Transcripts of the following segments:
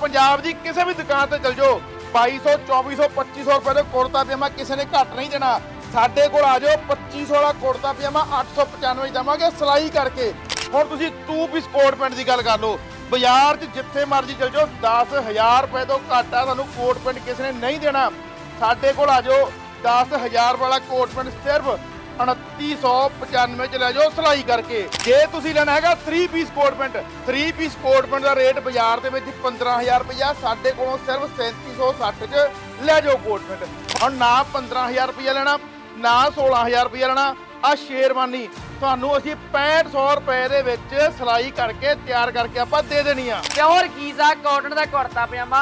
ਪੰਜਾਬ ਦੀ ਕਿਸੇ ਵੀ ਦੁਕਾਨ ਤੇ ਚਲ ਜਾਓ। 2200 2400 2500 ਰੁਪਏ ਦਾ ਕੁੜਤਾ ਪਜਾਮਾ ਕਿਸੇ ਨੇ ਘੱਟ ਨਹੀਂ ਦੇਣਾ। ਸਾਡੇ ਕੋਲ ਆ ਜਾਓ 2500 ਵਾਲਾ ਕੁੜਤਾ ਪਜਾਮਾ 895 ਦੇਵਾਂਗੇ ਸਿਲਾਈ ਕਰਕੇ। ਹੁਣ ਤੁਸੀਂ ਟੂ ਪੀਸ ਕੋਟ ਪੈਂਟ ਦੀ ਗੱਲ ਕਰ ਲਓ। ਬਾਜ਼ਾਰ 'ਚ ਜਿੱਥੇ ਮਰਜ਼ੀ ਚਲ ਜਾਓ 10000 ਰੁਪਏ ਤੋਂ ਘੱਟ ਆ, ਤੁਹਾਨੂੰ ਕੋਟ ਪੈਂਟ ਕਿਸੇ ਨੇ ਨਹੀਂ ਦੇਣਾ। ਸਾਡੇ ਕੋਲ ਆ ਜਾਓ 10000 ਵਾਲਾ ਕੋਟ ਪੈਂਟ ਸਿਰਫ 2995 ਚ ਲੈ ਜਾਓ ਸਿਲਾਈ ਕਰਕੇ। ਜੇ ਤੁਸੀਂ ਲੈਣਾ ਹੈਗਾ 3 piece coat pant 3 piece coat pant ਦਾ ਰੇਟ ਬਾਜ਼ਾਰ ਦੇ ਵਿੱਚ 15000 ਰੁਪਇਆ ਸਾਡੇ ਕੋਲੋਂ ਸਿਰਫ 3760 ਚ ਲੈ ਜਾਓ ਕੋਟ ਪੈਂਟ ਹੁਣ ਨਾ 15000 ਰੁਪਇਆ ਲੈਣਾ, ਨਾ 16000 ਰੁਪਇਆ ਲੈਣਾ ਆ ਸ਼ੇਰਵਾਨੀ ਤੁਹਾਨੂੰ ਅਸੀਂ 6500 ਰੁਪਏ ਦੇ ਵਿੱਚ ਸਿਲਾਈ ਕਰਕੇ ਤਿਆਰ ਕਰਕੇ ਆਪਾਂ ਦੇ ਦੇਣੀ ਆ। ਪਿਓਰ ਗੀਜ਼ਾ ਕਾਟਨ ਦਾ ਕੁੜਤਾ ਪਜਾਮਾ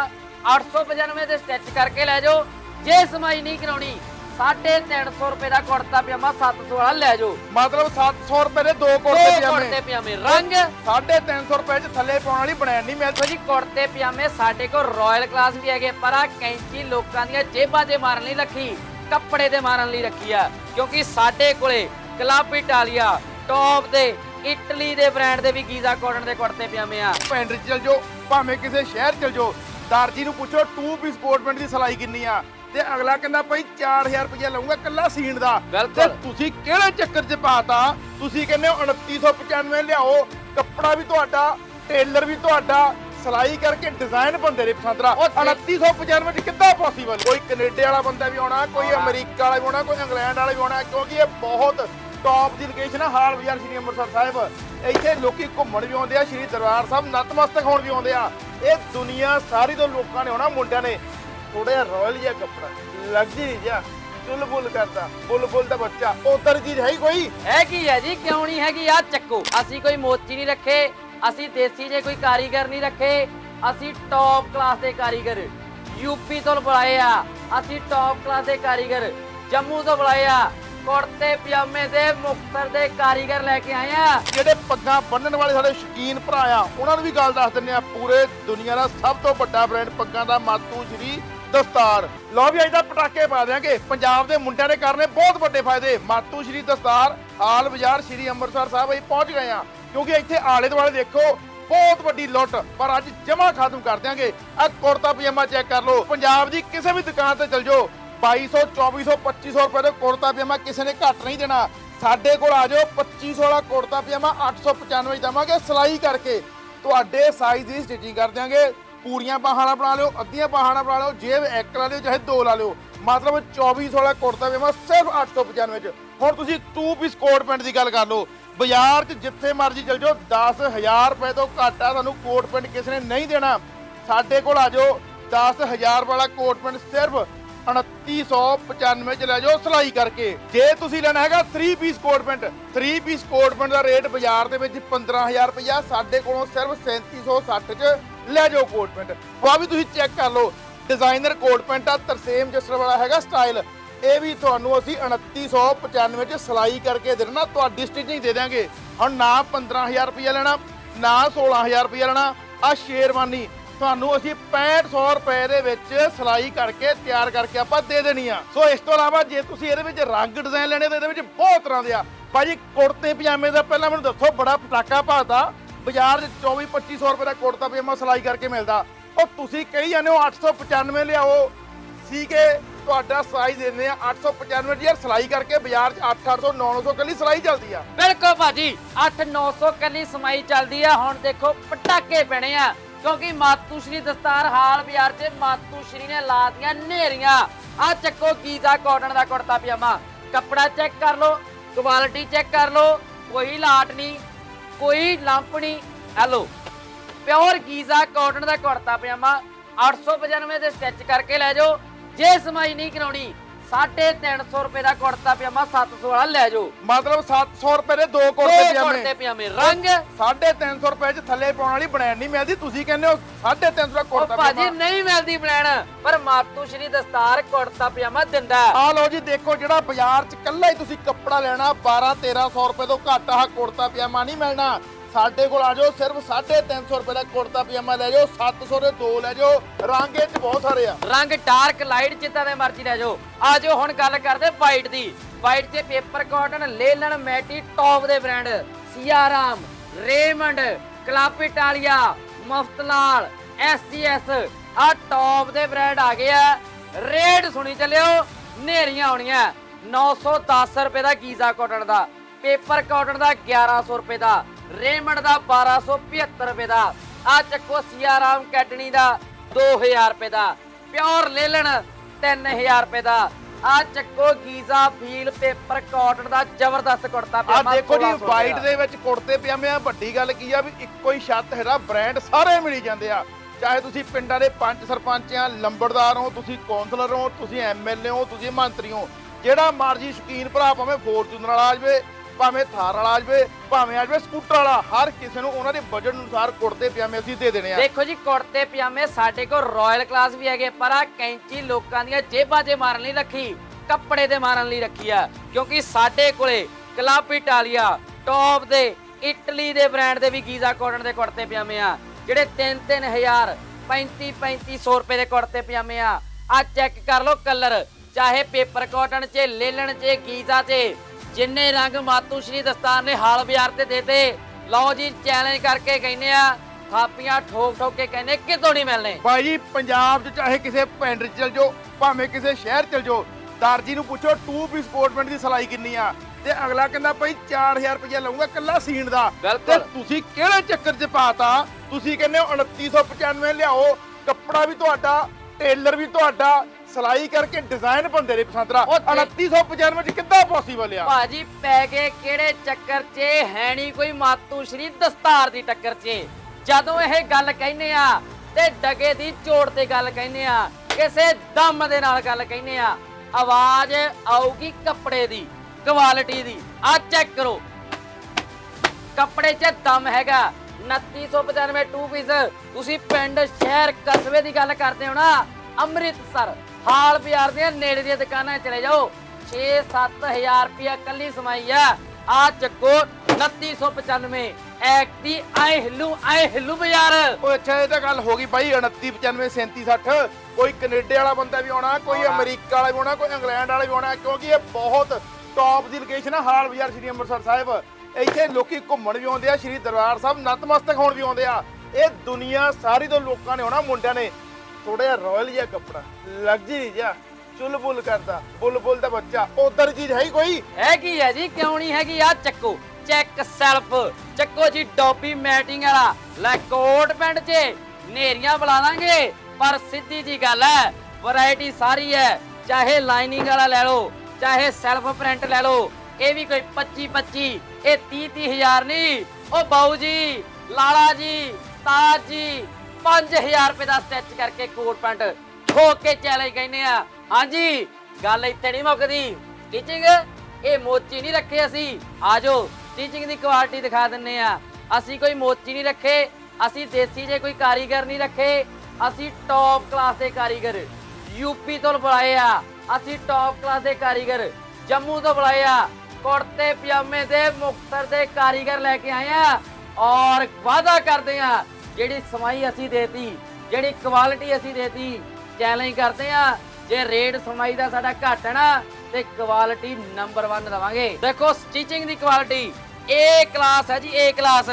895 ਦੇ ਸਟਿਚ ਕਰਕੇ ਲੈ ਜਾਓ। ਜੇ ਸਮਾਈ ਨਹੀਂ ਕਰਾਉਣੀ 350 ਰੁਪਏ ਦਾ ਕੁੜਤਾ ਪਜਾਮਾ 700 ਵਾਲਾ ਲੈ ਜਾਓ। ਮਤਲਬ 700 ਰੁਪਏ ਦੇ ਦੋ ਦੋ ਕੁੜਤੇ ਕੁੜਤੇ ਪਜਾਮੇ। ਪਜਾਮੇ ਰੰਗ? 350 ਰੁਪਏ ਚ ਥੱਲੇ ਪਾਉਣ ਵਾਲੀ ਬਣਾਈ ਨਹੀਂ ਦੇਖੋ ਜੀ ਕੁੜਤੇ ਪਜਾਮੇ ਸਾਡੇ ਕੋਲ ਰਾਇਲ ਕਲਾਸ ਵੀ ਹੈਗੇ ਪਰ ਆ ਕੈਂਚੀ ਲੋਕਾਂ ਦੀਆਂ ਜੇਬਾਂ 'ਚ ਮਾਰਨ ਲਈ ਰੱਖੀ ਕੱਪੜੇ ਤੇ ਮਾਰਨ ਲਈ ਰੱਖੀ ਆ। ਕਿਉਂਕਿ ਸਾਡੇ ਕੋਲੇ ਕਲੱਬ ਇਟਾਲੀਆ ਟੌਪ ਦੇ ਇਟਲੀ ਦੇ ਬ੍ਰਾਂਡ ਦੇ ਵੀ ਗੀਜ਼ਾ ਕਾਟਨ ਦੇ ਕੁੜਤੇ ਪਜਾਮੇ ਆ। ਪਿੰਡ 'ਚ ਚਲ ਜਾਓ ਭਾਵੇਂ ਕਿਸੇ ਸ਼ਹਿਰ ਚਲ ਜਾਓ ਦਰਜੀ ਨੂੰ ਪੁੱਛੋ 2 ਪੀਸ ਕੋਟ ਪੈਂਟ ਦੀ ਸਿਲਾਈ ਕਿੰਨੀ ਆ? ਤੇ ਅਗਲਾ ਕਹਿੰਦਾ ਭਾਈ 4000 ਰੁਪਇਆ ਲਊਂਗਾ ਕੱਲਾ ਸੀਣ ਦਾ। ਬਿਲਕੁਲ। ਤੇ ਤੁਸੀਂ ਕਿਹੜੇ ਚੱਕਰ 'ਚ ਪਾਤਾ? ਤੁਸੀਂ ਕਹਿੰਦੇ ਹੋ 2995 ਲਿਆਓ ਕੱਪੜਾ ਵੀ ਤੁਹਾਡਾ ਟੇਲਰ ਵੀ ਤੁਹਾਡਾ ਸਿਲਾਈ ਕਰਕੇ ਡਿਜ਼ਾਈਨ ਬੰਦੇ ਦੇ ਪਸੰਦ ਦਾ। ਉਹ ਤੇ- 2995 ਚ ਕਿੱਦਾਂ ਪੋਸੀਬਲ ਕੋਈ ਕੈਨੇਡਾ ਵਾਲਾ ਬੰਦਾ ਵੀ ਆਉਣਾ ਕੋਈ। ਅਮਰੀਕਾ ਵਾਲਾ ਵੀ ਆਉਣਾ ਕੋਈ ਇੰਗਲੈਂਡ ਵਾਲਾ ਵੀ ਆਉਣਾ ਕਿਉਂਕਿ ਇਹ ਬਹੁਤ ਟੌਪ ਦੀ ਲੋਕੇਸ਼ਨ ਹੈ ਹਾਲ ਬਾਜ਼ਾਰ ਸ਼੍ਰੀ ਅੰਮ੍ਰਿਤਸਰ ਸਾਹਿਬ। ਇੱਥੇ ਲੋਕੀ ਘੁੰਮਣ ਵੀ ਆਉਂਦੇ ਆ ਸ਼੍ਰੀ ਦਰਬਾਰ ਸਾਹਿਬ ਨਤਮਸਤਕ ਹੋਣ ਵੀ ਆਉਂਦੇ ਆ। ਇਹ ਦੁਨੀਆ ਸਾਰੀ ਤੋਂ ਲੋਕਾਂ ਨੇ ਆਉਣਾ ਮੁੰਡਿਆਂ ਨੇ। ਥੋੜਾ ਜਿਹਾ ਰਾਇਲ ਜਿਹਾ ਕੱਪੜਾ ਲਗਜ਼ਰੀ ਜਿਹਾ ਚੁਲਬੁਲ ਕਰਦਾ ਬੁਲਬੁਲ ਦਾ ਬੱਚਾ ਉਧਰ ਚੀਜ਼ ਹੈ ਹੀ ਕੋਈ? ਹੈ ਕੀ ਹੈ ਜੀ ਕਿਉਂ ਨਹੀਂ ਹੈਗੀ? ਆ ਚੱਕੋ ਅਸੀਂ ਕੋਈ ਮੋਚੀ ਨਹੀਂ ਰੱਖੇ ਅਸੀਂ ਦੇਸੀ ਜੇ ਕੋਈ ਕਾਰੀਗਰ ਨਹੀਂ ਰੱਖੇ ਅਸੀਂ ਟੌਪ ਕਲਾਸ ਦੇ ਕਾਰੀਗਰ ਯੂਪੀ ਤੋਂ ਬੁਲਾਏ ਆ ਅਸੀਂ ਟੌਪ ਕਲਾਸ ਦੇ ਕਾਰੀਗਰ ਜੰਮੂ ਤੋਂ ਬੁਲਾਏ ਆ ਕੁੜਤੇ ਪਜਾਮੇ ਦੇ ਮੁਕਤਸਰ ਦੇ ਕਾਰੀਗਰ ਲੈ ਕੇ ਆਏ ਆ। ਜਿਹੜੇ ਪੱਗਾਂ ਬੰਨਣ ਵਾਲੇ ਸਾਡੇ ਸ਼ੌਕੀਨ ਭਰਾ ਆ ਉਹਨਾਂ ਨੂੰ ਵੀ ਗੱਲ ਦੱਸ ਦਿੰਨੇ ਆ ਪੂਰੇ ਦੁਨੀਆ ਦਾ ਸਭ ਤੋਂ ਵੱਡਾ ਬ੍ਰਾਂਡ ਪੱਗਾਂ ਦਾ ਮਾਤੂ ਸ਼੍ਰੀ ਦਸਤਾਰ। ਲਓ ਵੀ ਅੱਜ ਦਾ ਪਟਾਕੇ ਪਾ ਦਿਆਂਗੇ। ਪੰਜਾਬ ਦੇ ਮੁੰਡਿਆਂ ਨੇ ਕਰਨੇ ਬਹੁਤ ਵੱਡੇ ਫਾਇਦੇ। ਮਾਤੂ ਸ਼੍ਰੀ ਦਸਤਾਰ, ਹਾਲ ਬਾਜ਼ਾਰ ਸ਼੍ਰੀ ਅੰਮ੍ਰਿਤਸਰ ਸਾਹਿਬ ਅਸੀਂ ਪਹੁੰਚ ਗਏ ਆ ਕਿਉਂਕਿ ਇੱਥੇ ਆਲੇ ਦੁਆਲੇ ਦੇਖੋ, ਬਹੁਤ ਵੱਡੀ ਲੁੱਟ। ਪਰ ਅੱਜ ਜਮਾ ਖਾਤਮ ਕਰ ਦਿਆਂਗੇ। ਆ ਕੁੜਤਾ ਪਜਾਮਾ ਚੈੱਕ ਕਰ ਲਓ। ਪੰਜਾਬ ਦੀ ਕਿਸੇ ਵੀ ਦੁਕਾਨ ਤੇ ਚਲ ਜਾਓ। 2200 2400 2500 ਰੁਪਏ ਦਾ ਕੁੜਤਾ ਪਜਾਮਾ ਕਿਸੇ ਨੇ ਘੱਟ ਨਹੀਂ ਦੇਣਾ। ਸਾਡੇ ਕੋਲ ਆ ਜਾਓ। 2500 ਵਾਲਾ ਕੁੜਤਾ ਪਜਾਮਾ 895 ਦੇਵਾਂਗੇ। ਸਿਲਾਈ ਕਰਕੇ। ਤੁਹਾਡੇ ਸਾਈਜ਼ ਦੀ ਸਟਿਚਿੰਗ ਕਰ ਦਿਆਂਗੇ। ਪੂਰੀਆਂ ਬਾਹਾਂ ਬਣਾ ਲਿਓ, ਅੱਧੀਆਂ ਬਾਹਾਂ ਬਣਾ ਲਿਓ, ਜੇਬ ਇੱਕ ਲਾ ਲਿਓ, ਚਾਹੇ ਦੋ ਲਾ ਲਿਓ। ਮਤਲਬ 2400 ਵਾਲਾ ਕੁੜਤਾ ਪਜਾਮਾ ਸਿਰਫ 895 ਚ। ਹੁਣ ਤੁਸੀਂ 2 ਪੀਸ ਕੋਟ ਪੈਂਟ ਦੀ ਗੱਲ ਕਰ ਲਓ। ਬਾਜ਼ਾਰ 'ਚ ਜਿੱਥੇ ਮਰਜ਼ੀ ਚਲ ਜਾਓ 10000 ਰੁਪਏ ਤੋਂ ਘੱਟ ਆ, ਤੁਹਾਨੂੰ ਕੋਟ ਪੈਂਟ ਕਿਸੇ ਨੇ ਨਹੀਂ ਦੇਣਾ। ਸਾਡੇ ਕੋਲ ਆ ਜਾਓ 10000 ਵਾਲਾ ਕੋਟ ਪੈਂਟ ਸਿਰਫ 2995 ਚ ਲੈ ਜਾਓ ਸਿਲਾਈ ਕਰਕੇ। ਜੇ ਤੁਸੀਂ ਲੈਣਾ ਹੈਗਾ 3 piece coat pant 3 piece coat pant ਦਾ ਰੇਟ ਬਾਜ਼ਾਰ ਦੇ ਵਿੱਚ 15000 ਰੁਪਇਆ ਸਾਡੇ ਕੋਲੋਂ ਸਿਰਫ 3760 ਚ। ਲੈ ਜਾਓ ਕੋਟ ਪੈਂਟ। ਉਹ ਵੀ ਤੁਸੀਂ ਚੈੱਕ ਕਰ ਲਓ। ਡਿਜ਼ਾਈਨਰ ਕੋਟ ਪੈਂਟ ਆ, ਤਰਸੇਮ ਜਸਰ ਵਾਲਾ ਹੈਗਾ ਸਟਾਈਲ ਇਹ ਵੀ ਤੁਹਾਨੂੰ ਅਸੀਂ 2995 ਚ ਸਿਲਾਈ ਕਰਕੇ ਦੇ ਦੇਣਾ, ਤੁਹਾਡੀ ਸਟਿਚਿੰਗ ਦੇ ਦਾਂਗੇ ਹੁਣ ਨਾ 15000 ਰੁਪਇਆ ਲੈਣਾ, ਨਾ 16000 ਰੁਪਇਆ ਲੈਣਾ, ਆ ਸ਼ੇਰਵਾਨੀ। ਤੁਹਾਨੂੰ ਅਸੀਂ 6500 ਰੁਪਏ ਦੇ ਵਿੱਚ ਸਿਲਾਈ ਕਰਕੇ, ਤਿਆਰ ਕਰਕੇ ਆਪਾਂ ਦੇ ਦੇਣੀ ਆ। ਸੋ ਇਸ ਤੋਂ ਇਲਾਵਾ ਜੇ ਤੁਸੀਂ ਇਹਦੇ ਵਿੱਚ ਰੰਗ ਡਿਜ਼ਾਈਨ ਲੈਣੇ, ਤਾਂ ਇਹਦੇ ਵਿੱਚ ਬਹੁਤ ਤਰ੍ਹਾਂ ਦੇ ਆ। ਭਾਜੀ ਕੁੜਤੇ ਪਜਾਮੇ ਦਾ ਪਹਿਲਾਂ ਮੈਨੂੰ ਦੱਸੋ, ਬੜਾ ਪਟਾਕਾ ਭਾਤਾ ਬਾਜ਼ਾਰ 'ਚ 24 2500 ਰੁਪਏ ਦਾ ਕੁੜਤਾ ਪਜਾਮਾ ਸਿਲਾਈ ਕਰਕੇ ਮਿਲਦਾ। ਉਹ ਤੁਸੀਂ ਕਹੀ ਜਾਂਦੇ ਹੋ 895 ਲਿਆਓ। ਸੀ ਤੁਹਾਡਾ ਸਾਈਜ਼ ਦਿੰਦੇ ਆ 895 ਦੀ ਯਾਰ ਸਿਲਾਈ ਕਰਕੇ ਬਾਜ਼ਾਰ 'ਚ 800 900 ਕੱਲੀ ਸਿਲਾਈ ਚੱਲਦੀ ਆ। ਬਿਲਕੁਲ ਭਾਜੀ 8-900 ਕੱਲੀ ਸਮਾਈ ਚੱਲਦੀ ਆ। ਹੁਣ ਦੇਖੋ ਪਟਾਕੇ ਪੈਣੇ ਆ, ਕਿਉਂਕਿ ਮਾਤੂ ਦਸਤਾਰ ਹਾਲ ਬਾਜ਼ਾਰ 'ਚ ਮਾਤੂਸ਼ਰੀ ਨੇ ਲਾਤੀਆਂ ਨੇਰੀਆਂ ਆ ਚੱਕੋ ਗੀਜ਼ਾ ਕਾਟਨ ਦਾ ਕੁੜਤਾ ਪਜਾਮਾ। ਕੱਪੜਾ ਚੈੱਕ ਕਰ ਲਓ, ਕੁਆਲਿਟੀ ਚੈੱਕ ਕਰ ਲਓ, ਕੋਈ ਲਾਟ ਨਹੀਂ। ਕੋਈ ਲੰਪ ਨਹੀਂ ਹੈਲੋ, ਪਿਓਰ ਗੀਜ਼ਾ ਕਾਟਨ ਦਾ ਕੁੜਤਾ ਪਜਾਮਾ 895 ਦੇ ਸਟਿਚ ਕਰਕੇ ਲੈ ਜਾਓ। ਜੇ ਸਮਾਈ ਨਹੀਂ ਕਰਾਉਣੀ 350 ਰੁਪਏ ਦਾ ਕੁੜਤਾ ਪਜਾਮਾ 700 ਵਾਲਾ ਲੈ ਜਾਓ। ਮਤਲਬ 700 ਰੁਪਏ ਦੇ ਦੋ ਦੋ ਕੁੜਤੇ ਪਜਾਮੇ ਪਜਾਮੇ ਰੰਗ 350 ਰੁਪਏ 'ਚ ਥੱਲੇ ਪਾਉਣ ਵਾਲੀ ਬਣਾਈ ਨਹੀਂ ਮਿਲਦੀ ਤੁਸੀਂ ਕਹਿੰਦੇ ਹੋ 350 ਦਾ ਉਹ ਕੁੜਤਾ ਭਾਜੀ ਪਜਾਮਾ। ਨਹੀਂ ਮਿਲਦੀ ਬਲੈਣ ਪਰ ਮਾਤੂ ਸ਼੍ਰੀ ਦਸਤਾਰ ਕੁੜਤਾ ਪਜਾਮਾ ਦਿੰਦਾ ਹੈ। ਆ ਲਓ ਜੀ ਦੇਖੋ ਜਿਹੜਾ ਬਾਜ਼ਾਰ 'ਚ ਕੱਲਾ ਹੀ ਤੁਸੀਂ ਕੱਪੜਾ ਲੈਣਾ 12 1300 ਰੁਪਏ ਤੋਂ ਘੱਟ ਆਹ ਕੁੜਤਾ ਪਜਾਮਾ ਨਹੀਂ ਮਿਲਣਾ। ਸਾਡੇ ਕੋਲ ਆ ਜਾਓ, ਸਿਰਫ 350 ਰੁਪਏ ਦਾ ਕੁੜਤਾ ਪਜਾਮਾ ਲੈ ਜਾਓ 700 ਦੇ ਦੋ ਲੈ ਜਾਓ। ਰੰਗ ਇਹ 'ਚ ਬਹੁਤ ਸਾਰੇ ਆ। ਰੰਗ ਡਾਰਕ ਲਾਈਟ ਜਿੱਦਾਂ ਦੇ ਮਰਜ਼ੀ ਲੈ ਜਾਓ। ਆ ਜਾਓ, ਹੁਣ ਗੱਲ ਕਰਦੇ ਵਾਈਟ ਦੀ। ਵਾਈਟ ਤੇ paper cotton linen matty top ਦੇ brand Siyaram Raymond Club Italia, Mafatlal STS ਆ ਟੌਪ ਦੇ ਬ੍ਰਾਂਡ ਆ ਗਏ ਆ। ਰੇਟ ਸੁਣੀ ਚੱਲਿਓ ਨੇਰੀਆਂ ਆਉਣੀਆਂ। 910 ਰੁਪਏ ਦਾ ਗੀਜ਼ਾ ਕਾਟਨ ਦਾ। ਪੇਪਰ ਕਾਟਨ ਦਾ 1100 ਰੁਪਏ ਦਾ। ਰੇਮੰਡ ਦਾ 1275 ਰੁਪਏ ਦਾ ਆ ਚੱਕੋ ਸਿਆਰਾਮ ਕੈਟਣੀ ਦਾ 2000 ਰੁਪਏ ਦਾ ਪਿਓਰ ਲੇਲਨ 3000 ਰੁਪਏ ਦਾ ਆ ਚੱਕੋ ਗੀਜ਼ਾ ਫੀਲ ਪੇਪਰ ਕਾਟਨ ਦਾ ਜ਼ਬਰਦਸਤ ਕੁੜਤਾ ਆ ਪਜਾਮਾ ਦੇਖੋ ਜੀ 1600 ਰੁਪਏ ਵਾਈਟ ਦਾ। ਦੇ ਵਿੱਚ ਕੁੜਤੇ ਪਜਾਮੇ ਆ ਵੱਡੀ ਗੱਲ ਕੀ ਆ ਵੀ ਇੱਕੋ ਹੀ ਛੱਤ ਹੈਗਾ ਬ੍ਰਾਂਡ ਸਾਰੇ ਮਿਲੀ ਜਾਂਦੇ ਆ ਚਾਹੇ ਤੁਸੀਂ ਪਿੰਡਾਂ ਦੇ ਪੰਚ ਸਰਪੰਚ ਆ ਲੰਬੜਦਾਰ ਹੋ ਤੁਸੀਂ ਕੌਂਸਲਰ ਹੋ ਤੁਸੀਂ ਐਮਐਲਏ ਹੋ ਤੁਸੀਂ ਮੰਤਰੀ ਹੋ ਜਿਹੜਾ ਮਰਜ਼ੀ ਸ਼ਕੀਨ ਭਰਾ ਭਾਵੇਂ ਫੋਰਚੂਨਰ ਵਾਲਾ ਆ ਜਾਵੇ ਭਾਵੇਂ ਥਾਰ ਵਾਲਾ ਆ ਜਾਵੇ, ਭਾਵੇਂ ਆ ਜਾਵੇ ਸਕੂਟਰ ਵਾਲਾ, ਹਰ ਕਿਸੇ ਨੂੰ ਉਹਨਾਂ ਦੇ ਬਜਟ ਅਨੁਸਾਰ ਕੁੜਤੇ, ਪਜਾਮੇ ਅਸੀਂ ਦੇ ਦੇਣੇ ਆ। ਦੇਖੋ ਜੀ, ਕੁੜਤੇ, ਪਜਾਮੇ ਸਾਡੇ ਕੋਲ ਰਾਇਲ ਕਲਾਸ ਵੀ ਹੈਗੇ, ਪਰ ਆ ਕੈਂਚੀ ਲੋਕਾਂ ਦੀਆਂ ਜੇਬਾਂ 'ਚ ਮਾਰਨ ਲਈ ਰੱਖੀ, ਕੱਪੜੇ ਦੇ ਮਾਰਨ ਲਈ ਰੱਖੀ ਆ, ਕਿਉਂਕਿ ਸਾਡੇ ਕੋਲੇ ਕਲੱਬ ਇਟਾਲੀਆ ਟੌਪ ਦੇ ਇਟਲੀ ਦੇ ਬ੍ਰਾਂਡ ਦੇ ਵੀ ਗੀਜ਼ਾ ਕਾਟਨ ਦੇ ਕੁੜਤੇ, ਪਜਾਮੇ ਆ, ਜਿਹੜੇ 3-3000 35-3500 ਰੁਪਏ ਦੇ ਕੁੜਤੇ, ਪਜਾਮੇ ਆ। ਆ ਚੈੱਕ ਕਰ ਲਓ ਕਲਰ ਚਾਹੇ ਪੇਪਰ ਕਾਟਨ 'ਚ ਲੇਲਣ 'ਚ ਗੀਜ਼ਾ 'ਚ ਜਿੰਨੇ ਰੰਗ ਮਾਤੂ ਸ਼੍ਰੀ ਦਸਤਾਰ ਨੇ ਹਾਲ ਬਾਜ਼ਾਰ ਤੇ ਦੇਤੇ ਲਓ ਜੀ ਚੈਲੰਜ ਕਰਕੇ ਕਹਿੰਦੇ ਆ ਥਾਪੀਆਂ ਠੋਕ ਠੋਕ ਕੇ ਕਹਿੰਦੇ ਕਿਤੋਂ ਨਹੀਂ ਮਿਲਨੇ ਭਾਈ ਜੀ ਪੰਜਾਬ 'ਚ ਚਾਹੇ ਕਿਸੇ ਪਿੰਡ 'ਚ ਚਲ ਜਾਓ ਭਾਵੇਂ ਕਿਸੇ ਸ਼ਹਿਰ 'ਚ ਚਲ ਜਾਓ ਦਰਜੀ ਨੂੰ ਪੁੱਛੋ 2 ਪੀਸ ਕੋਟਮੈਂਟ ਦੀ ਸਿਲਾਈ ਕਿੰਨੀ ਆ? ਤੇ ਅਗਲਾ ਕਹਿੰਦਾ ਭਾਈ 4000 ਰੁਪਏ ਲਊਂਗਾ ਕੱਲਾ ਸੀਣ ਦਾ। ਤੇ ਤੁਸੀਂ ਕਿਹੜੇ ਚੱਕਰ 'ਚ ਪਾਤਾ? ਤੁਸੀਂ ਕਹਿੰਦੇ ਹੋ 2995 ਲਿਆਓ ਕੱਪੜਾ ਵੀ ਤੁਹਾਡਾ ਟੇਲਰ ਵੀ ਤੁਹਾਡਾ ਸਿਲਾਈ ਕਰਕੇ ਡਿਜ਼ਾਈਨ ਬੰਦੇ ਦੇ ਪਸੰਦ ਦਾ। ਉਹ ਤੇ- 2995 'ਚ ਕਿੱਦਾਂ ਪੋਸੀਬਲ ਆ? ਭਾਜੀ ਪੈ ਗਏ ਕਿਹੜੇ ਚੱਕਰ 'ਚ? ਹੈ ਨਹੀਂ ਕੋਈ ਮਾਤੂ ਸ਼੍ਰੀ ਦਸਤਾਰ ਦੀ ਟੱਕਰ 'ਚ। ਜਦੋਂ ਇਹ ਗੱਲ ਕਹਿੰਦੇ ਆ ਤੇ ਡਗੇ ਦੀ ਚੋੜ ਤੇ ਗੱਲ ਕਹਿੰਦੇ ਆ ਕਿਸੇ ਦਮ ਦੇ ਨਾਲ ਗੱਲ ਕਹਿੰਦੇ ਆ ਆਵਾਜ਼ ਆਊਗੀ ਕੱਪੜੇ ਦੀ ਕੁਆਲਿਟੀ ਦੀ। ਆ ਚੈੱਕ ਕਰੋ। ਕੱਪੜੇ 'ਚ ਦਮ ਹੈਗਾ। 2995 ਟੂ ਪੀਸ ਤੁਸੀਂ ਪਿੰਡ ਸ਼ਹਿਰ ਕਸਬੇ ਦੀ ਗੱਲ ਕਰਦੇ ਹੋ ਨਾ ਅੰਮ੍ਰਿਤਸਰ। ਹਾਲ ਬਾਜ਼ਾਰ ਦੀਆਂ ਨੇੜੇ ਦੀਆਂ ਦੁਕਾਨਾਂ 'ਚ ਚਲੇ ਜਾਓ। 6-7000 ਰੁਪਿਆ ਕੱਲੀ ਸਮਾਈ ਆ। ਆ ਚੱਕੋ 2995 ਐਕਟੀ ਆਏ ਹਿੱਲੂ ਆਏ ਹਿੱਲੂ ਬਾਜ਼ਾਰ। ਓਏ ਅੱਛਾ ਇਹ ਤਾਂ ਗੱਲ ਹੋ ਗਈ ਬਾਈ 29 95 37 60 ਕੋਈ ਕੈਨੇਡਾ ਵਾਲਾ ਬੰਦਾ ਵੀ ਆਉਣਾ ਕੋਈ। ਅਮਰੀਕਾ ਵਾਲਾ ਵੀ ਆਉਣਾ ਕੋਈ ਇੰਗਲੈਂਡ ਵਾਲਾ ਵੀ ਆਉਣਾ ਕਿਉਂਕਿ ਇਹ ਬਹੁਤ ਟੌਪ ਦੀ ਲੋਕੇਸ਼ਨ ਆ ਹਾਲ ਬਾਜ਼ਾਰ ਸ਼੍ਰੀ ਅੰਮ੍ਰਿਤਸਰ ਸਾਹਿਬ। ਇੱਥੇ ਲੋਕੀ ਘੁੰਮਣ ਵੀ ਆਉਂਦੇ ਆ ਸ਼੍ਰੀ ਦਰਬਾਰ ਸਾਹਿਬ ਨਤਮਸਤਕ ਹੋਣ ਵੀ ਆਉਂਦੇ ਆ। ਇਹ ਦੁਨੀਆ ਸਾਰੀ ਤੋਂ ਲੋਕਾਂ ਨੇ ਆਉਣਾ ਮੁੰਡਿਆਂ ਨੇ। ਥੋੜਾ ਜਿਹਾ ਰਾਇਲ ਜਿਹਾ ਕੱਪੜਾ, ਲਗਜ਼ਰੀ ਜਿਹਾ ਚੁਲਬੁਲ ਕਰਦਾ ਬੁਲਬੁਲ ਦਾ ਬੱਚਾ, ਉਧਰ ਚੀਜ਼ ਹੈ ਹੀ ਕੋਈ? ਹੈਗੀ ਹੈ ਜੀ, ਕਿਉਂ ਨਹੀਂ ਹੈਗੀ? ਆ ਚੱਕੋ ਚੈੱਕ ਸੈਲਫ ਚੱਕੋ ਜੀ, ਡੋਬੀ ਮੈਟਿੰਗ ਵਾਲਾ, ਲੈ ਕੋਟ ਪੈਂਟ 'ਚ ਨੇਰੀਆਂ ਬੁਲਾ ਲਾਂਗੇ ਪਰ ਸਿੱਧੀ ਜੀ ਗੱਲ ਹੈ ਵੈਰਾਈਟੀ ਸਾਰੀ ਹੈ, ਚਾਹੇ ਲਾਈਨਿੰਗ ਵਾਲਾ ਲੈ ਲਓ, ਚਾਹੇ ਸੈਲਫ ਪ੍ਰਿੰਟ ਲੈ ਲਓ, ਇਹ ਵੀ ਕੋਈ 25 25 ਇਹ 30 30 ਹਜ਼ਾਰ ਨਹੀਂ, ਉਹ ਬਾਊ ਜੀ, ਲਾਲਾ ਜੀ, ਤਾਜ ਜੀ 5000 ਰੁਪਏ ਦਾ ਸਟਿਚ ਕਰਕੇ ਕੋਟ ਪੈਂਟ ਠੋਕ ਕੇ ਚੈਲੰਜ ਕਹਿੰਦੇ ਆ। ਹਾਂਜੀ, ਗੱਲ ਇੱਥੇ ਨਹੀਂ ਮੁੱਕਦੀ। ਸਟਿਚਿੰਗ ਇਹ ਮੋਚੀ ਨਹੀਂ ਰੱਖੇ ਅਸੀਂ। ਆਜੋ ਸਟਿਚਿੰਗ ਦੀ ਕੁਆਲਿਟੀ ਦਿਖਾ ਦਿੰਨੇ ਆ। ਅਸੀਂ ਕੋਈ ਮੋਚੀ ਨਹੀਂ ਰੱਖੇ, ਅਸੀਂ ਦੇਸੀ ਜੇ ਕੋਈ ਕਾਰੀਗਰ ਨਹੀਂ ਰੱਖੇ। ਅਸੀਂ ਟੌਪ ਕਲਾਸ ਦੇ ਕਾਰੀਗਰ ਯੂਪੀ ਤੋਂ ਬੁਲਾਏ ਆ। ਅਸੀਂ ਟੌਪ ਕਲਾਸ ਦੇ ਕਾਰੀਗਰ, ਜੰਮੂ ਤੋਂ ਬੁਲਾਏ ਆ। ਕੁੜਤੇ, ਪਜਾਮੇ ਦੇ ਮੁਖਤਰ ਦੇ ਕਾਰੀਗਰ ਲੈ ਕੇ ਆਏ ਆ। ਔਰ ਵਾਅਦਾ ਕਰਦੇ ਆ ਜਿਹੜੀ ਸਮਾਈ ਅਸੀਂ ਦੇਤੀ, ਜਿਹੜੀ ਕੁਆਲਿਟੀ ਅਸੀਂ ਦੇਤੀ ਚੈਲੰਜ ਕਰਦੇ ਆ ਜੇ ਰੇਟ ਸਮਾਈ ਦਾ ਸਾਡਾ ਘੱਟ ਹੈ ਨਾ, ਤੇ ਕੁਆਲਿਟੀ ਨੰਬਰ 1 ਦਵਾਂਗੇ। ਦੇਖੋ ਸਟਿਚਿੰਗ ਦੀ ਕੁਆਲਿਟੀ ਏ ਕਲਾਸ ਹੈ ਜੀ ਏ ਕਲਾਸ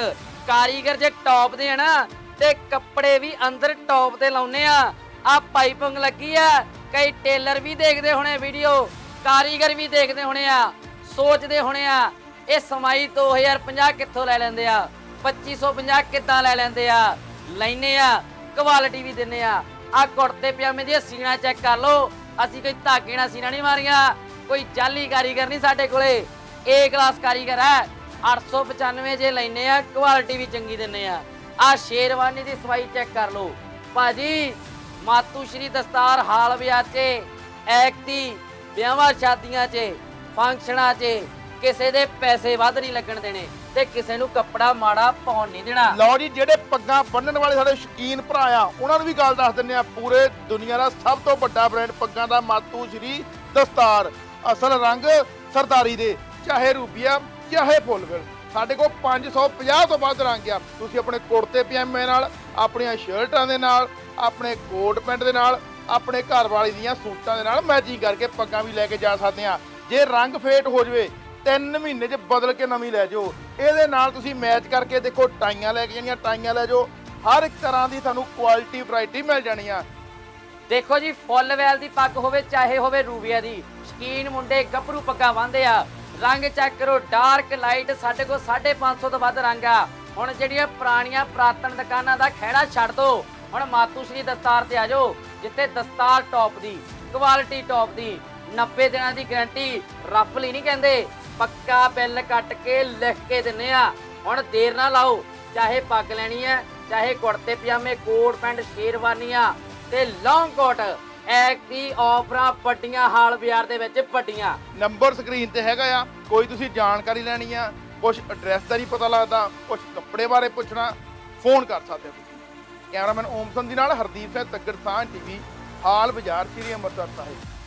ਕਾਰੀਗਰ ਜੇ ਟੌਪ ਦੇ ਆ ਨਾ, ਤੇ ਕੱਪੜੇ ਵੀ ਅੰਦਰ ਟੌਪ ਤੇ ਲਾਉਨੇ ਆ ਆ ਪਾਈਪਿੰਗ ਲੱਗੀ ਆ। ਕਈ ਟੇਲਰ ਵੀ ਦੇਖਦੇ ਹੋਣੇ ਵੀਡੀਓ ਕਾਰੀਗਰ ਵੀ ਦੇਖਦੇ ਹੋਣੇ ਆ, ਸੋਚਦੇ ਹੋਣੇ ਆ, ਇਹ ਸਮਾਈ 2050 ਕਿੱਥੋਂ ਲੈ ਲੈਂਦੇ ਆ? 2550 ਕਿੱਦਾਂ ਲੈ ਲੈਂਦੇ ਆ, ਲੈਨੇ ਆ ਕੁਆਲਿਟੀ ਵੀ ਦਿੰਨੇ ਆ। ਆ ਕੁੜਤੇ ਪਜਾਮੇ ਦੀਆਂ ਸੀਣਾ ਚੈੱਕ ਕਰ ਲਓ, ਅਸੀਂ ਕੋਈ ਧਾਗੇ ਨਾਲ ਸੀਣਾ ਨਹੀਂ ਮਾਰੀਆਂ। ਕੋਈ ਜਾਲੀ ਕਾਰੀਗਰ ਨਹੀਂ ਸਾਡੇ ਕੋਲੇ। ਏ ਕਲਾਸ ਕਾਰੀਗਰ ਹੈ। 895 ਜੇ ਲੈਨੇ ਆ ਕੁਆਲਿਟੀ ਵੀ ਚੰਗੀ ਦਿੰਨੇ ਆ। ਆ ਸ਼ੇਰਵਾਨੀ ਦੀ ਸਵਾਈ ਚੈੱਕ ਕਰ ਲਓ। ਭਾਜੀ, ਮਾਤੂ ਸ਼੍ਰੀ ਦਸਤਾਰ ਹਾਲ ਵਿਆਹ 'ਚ ਐਕਤੀ, ਵਿਆਹਾਂ ਸ਼ਾਦੀਆਂ 'ਚ, ਫੰਕਸ਼ਨਾਂ 'ਚ, ਕਿਸੇ ਦੇ ਪੈਸੇ ਵੱਧ ਨਹੀਂ ਲੱਗਣ ਦੇਣੇ। ਤੇ ਕਿਸੇ ਨੂੰ ਕੱਪੜਾ ਮਾੜਾ ਪਾਉਣ ਨਹੀਂ ਦੇਣਾ। ਲਓ ਜੀ, ਜਿਹੜੇ ਪੱਗਾਂ ਬੰਨਣ ਵਾਲੇ ਸਾਡੇ ਸ਼ਕੀਨ ਭਰਾ ਆ, ਉਹਨਾਂ ਨੂੰ ਵੀ ਗੱਲ ਦੱਸ ਦਿੰਨੇ ਆ ਪੂਰੇ ਦੁਨੀਆ ਦਾ ਸਭ ਤੋਂ ਵੱਡਾ ਬ੍ਰਾਂਡ ਪੱਗਾਂ ਦਾ ਮਾਤੂ ਸ਼੍ਰੀ ਦਸਤਾਰ। ਅਸਲ ਰੰਗ ਸਰਦਾਰੀ ਦੇ, ਚਾਹੇ ਰੂਬੀਆ ਚਾਹੇ ਫੁੱਲਵਿਲ ਸਾਡੇ ਕੋਲ 550 ਤੋਂ ਵੱਧ ਰੰਗ ਆ। ਤੁਸੀਂ ਆਪਣੇ ਕੁੜਤੇ, ਪਜਾਮੇ ਨਾਲ, ਆਪਣੀਆਂ ਸ਼ਰਟਾਂ ਦੇ ਨਾਲ, ਆਪਣੇ ਕੋਟ ਪੈਂਟ ਦੇ ਨਾਲ, ਆਪਣੇ ਘਰ ਵਾਲੀ ਦੀਆਂ ਸੂਟਾਂ ਦੇ ਨਾਲ ਮੈਚਿੰਗ ਕਰਕੇ ਪੱਗਾਂ ਵੀ ਲੈ ਕੇ ਜਾ ਸਕਦੇ ਆ ਜੇ ਰੰਗ ਫੇਟ ਹੋ ਜਵੇ ਤਿੰਨ ਮਹੀਨੇ 'ਚ ਬਦਲ ਕੇ ਨਵੀਂ ਲੈ ਜਾਓ। ਇਹਦੇ ਨਾਲ ਤੁਸੀਂ ਮੈਚ ਕਰਕੇ ਦੇਖੋ, ਟਾਈਆਂ ਲੈ ਕੇ ਜਾਣੀਆਂ, ਟਾਈਆਂ ਲੈ ਜਾਓ। ਹਰ ਇੱਕ ਤਰ੍ਹਾਂ ਦੀ ਤੁਹਾਨੂੰ ਕੁਆਲਿਟੀ ਵੈਰਾਈਟੀ ਮਿਲ ਜਾਣੀ ਆ ਦੇਖੋ ਜੀ, ਫੁੱਲ ਵੈਲ ਦੀ ਪੱਗ ਹੋਵੇ, ਚਾਹੇ ਹੋਵੇ ਰੂਬੀਆ ਦੀ। ਸ਼ਕੀਨ ਮੁੰਡੇ ਗੱਭਰੂ ਪੱਗਾਂ ਬੰਨ੍ਹਦੇ ਆ। ਰੰਗ ਚੈੱਕ ਕਰੋ ਡਾਰਕ ਲਾਈਟ ਸਾਡੇ ਕੋਲ 550 ਤੋਂ ਵੱਧ ਰੰਗ ਆ। ਹੁਣ ਜਿਹੜੀਆਂ ਪੁਰਾਣੀਆਂ ਪੁਰਾਤਨ ਦੁਕਾਨਾਂ ਦਾ ਖਹਿੜਾ ਛੱਡ ਦੋ। ਹੁਣ ਮਾਤੂਸ਼ਰੀ ਦਸਤਾਰ ਤੇ ਆ ਜਾਓ, ਜਿੱਥੇ ਦਸਤਾਰ ਟੌਪ ਦੀ ਕੁਆਲਿਟੀ ਟੌਪ ਦੀ। 90 ਦਿਨਾਂ ਦੀ ਗਾਰੰਟੀ ਰਫਲੀ ਨਹੀਂ ਕਹਿੰਦੇ। ਪੱਕਾ ਬਿੱਲ ਕੱਟ ਕੇ ਲਿਖ ਕੇ ਦਿੰਨੇ ਆ। ਹੁਣ ਦੇਰ ਨਾ ਲਾਓ। ਚਾਹੇ ਪੱਗ ਲੈਣੀ ਹੈ ਚਾਹੇ ਕੁੜਤੇ ਪਜਾਮੇ, ਕੋਟ ਪੈਂਟ ਸ਼ੇਰਵਾਨੀਆਂ ਤੇ ਲੌਂਗ ਕੋਟ ਐਕ ਦੀ ਆਫਰਾਂ ਵੱਡੀਆਂ, ਹਾਲ ਬਾਜ਼ਾਰ ਦੇ ਵਿੱਚ ਵੱਡੀਆਂ। ਨੰਬਰ ਸਕਰੀਨ ਤੇ ਹੈਗਾ ਆ। ਕੋਈ ਤੁਸੀਂ ਜਾਣਕਾਰੀ ਲੈਣੀ ਆ ਕੁਝ ਐਡਰੈਸ ਦਾ ਨਹੀਂ ਪਤਾ ਲੱਗਦਾ ਕੁਝ ਕੱਪੜੇ ਬਾਰੇ ਪੁੱਛਣਾ ਫੋਨ ਕਰ ਸਕਦੇ ਹੋ ਤੁਸੀਂ। ਕੈਮਰਾਮੈਨ ਓਮਸਨ ਦੀ ਨਾਲ ਹਰਦੀਪ ਸਿੰਘ ਤੱਗੜ ਸਾਹ ਟੀਵੀ, ਹਾਲ ਬਾਜ਼ਾਰ, ਸ੍ਰੀ ਅੰਮ੍ਰਿਤਸਰ ਸਾਹਿਬ।